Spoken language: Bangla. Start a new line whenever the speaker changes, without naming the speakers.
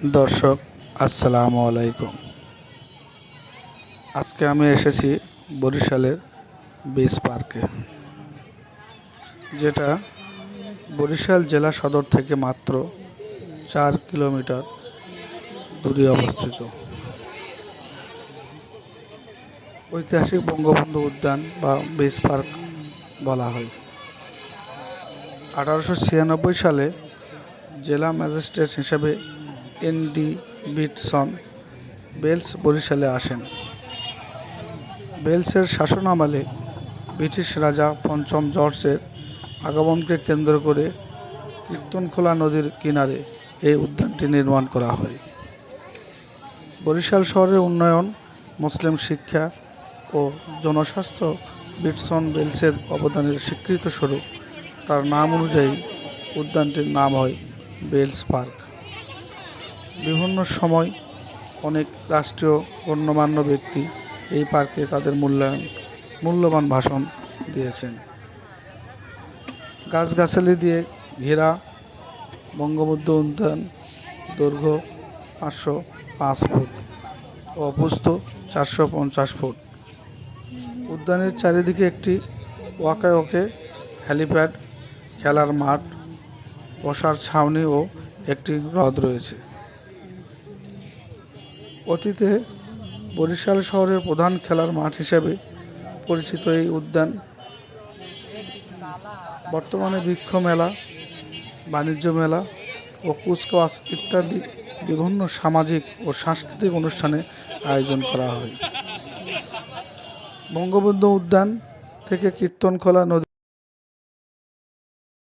দর্শক, আসসালামু আলাইকুম। আজকে আমি এসেছি বরিশালের বিচ পার্কে, যেটা বরিশাল জেলা সদর থেকে মাত্র চার কিলোমিটার দূরে অবস্থিত। ঐতিহাসিক বঙ্গবন্ধু উদ্যান বা বিচ পার্ক বলা হয়। আঠারোশো ছিয়ানব্বই সালে জেলা ম্যাজিস্ট্রেট হিসেবে এন ডি বিটসন বেলস বরিশালে আসেন। বেলসের শাসনামলে ব্রিটিশ রাজা পঞ্চম জর্জের আগমনকে কেন্দ্র করে কীর্তনখোলা নদীর কিনারে এই উদ্যানটি নির্মাণ করা হয়। বরিশাল শহরের উন্নয়ন, মুসলিম শিক্ষা ও জনস্বাস্থ্য বিটসন বেলসের অবদানের স্বীকৃত স্বরূপ। তার নাম অনুযায়ী উদ্যানটির নাম হয় বেলস পার্ক। বিভিন্ন সময় অনেক রাষ্ট্রীয় গণ্যমান্য ব্যক্তি এই পার্কে তাদের মূল্যায়ন, মূল্যবান ভাষণ দিয়েছেন। গাছগাছালি দিয়ে ঘেরা বঙ্গবন্ধু উদ্যান দৈর্ঘ্য পাঁচশো পাঁচ ফুট ও অপুস্ত চারশো পঞ্চাশ ফুট। উদ্যানের চারিদিকে একটি ওয়াকে ওকে হ্যালিপ্যাড, খেলার মাঠ, বসার ছাউনি ও একটি হ্রদ রয়েছে। অতীতে বরিশাল শহরের প্রধান খেলার মাঠ হিসেবে পরিচিত এই উদ্যান। বর্তমানে বৃক্ষ মেলা, বাণিজ্য মেলা ও কুচকাওয়াজ ইত্যাদি বিভিন্ন সামাজিক ও সাংস্কৃতিক অনুষ্ঠানে আয়োজন করা হয়। বঙ্গবন্ধু উদ্যান থেকে কীর্তনখোলা নদী